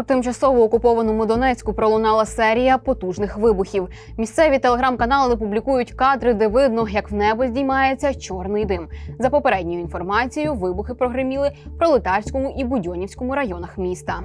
У тимчасово окупованому Донецьку пролунала серія потужних вибухів. Місцеві телеграм-канали публікують кадри, де видно, як в небо здіймається чорний дим. За попередньою інформацією, вибухи прогреміли в Пролетарському і Будьонівському районах міста.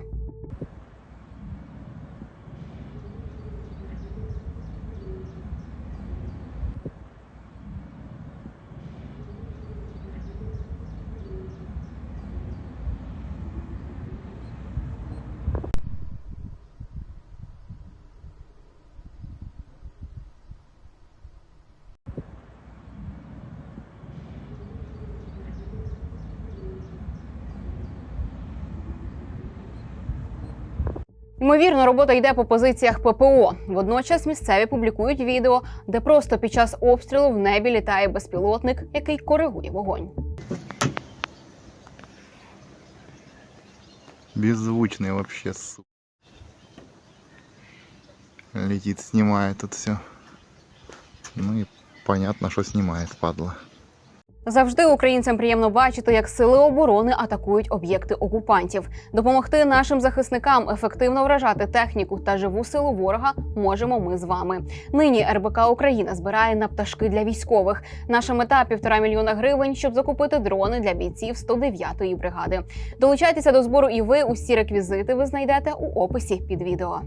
Ймовірно, робота йде по позиціях ППО. Водночас місцеві публікують відео, де просто під час обстрілу в небі літає безпілотник, який коригує вогонь. Беззвучный вообще, су. Летит, снимает тут все. Ну и понятно, что снимает, падла. Завжди українцям приємно бачити, як сили оборони атакують об'єкти окупантів. Допомогти нашим захисникам ефективно вражати техніку та живу силу ворога можемо ми з вами. Нині РБК Україна збирає на пташки для військових. Наша мета півтора мільйона гривень, щоб закупити дрони для бійців 109-ї бригади. Долучайтеся до збору і ви. Усі реквізити ви знайдете у описі під відео.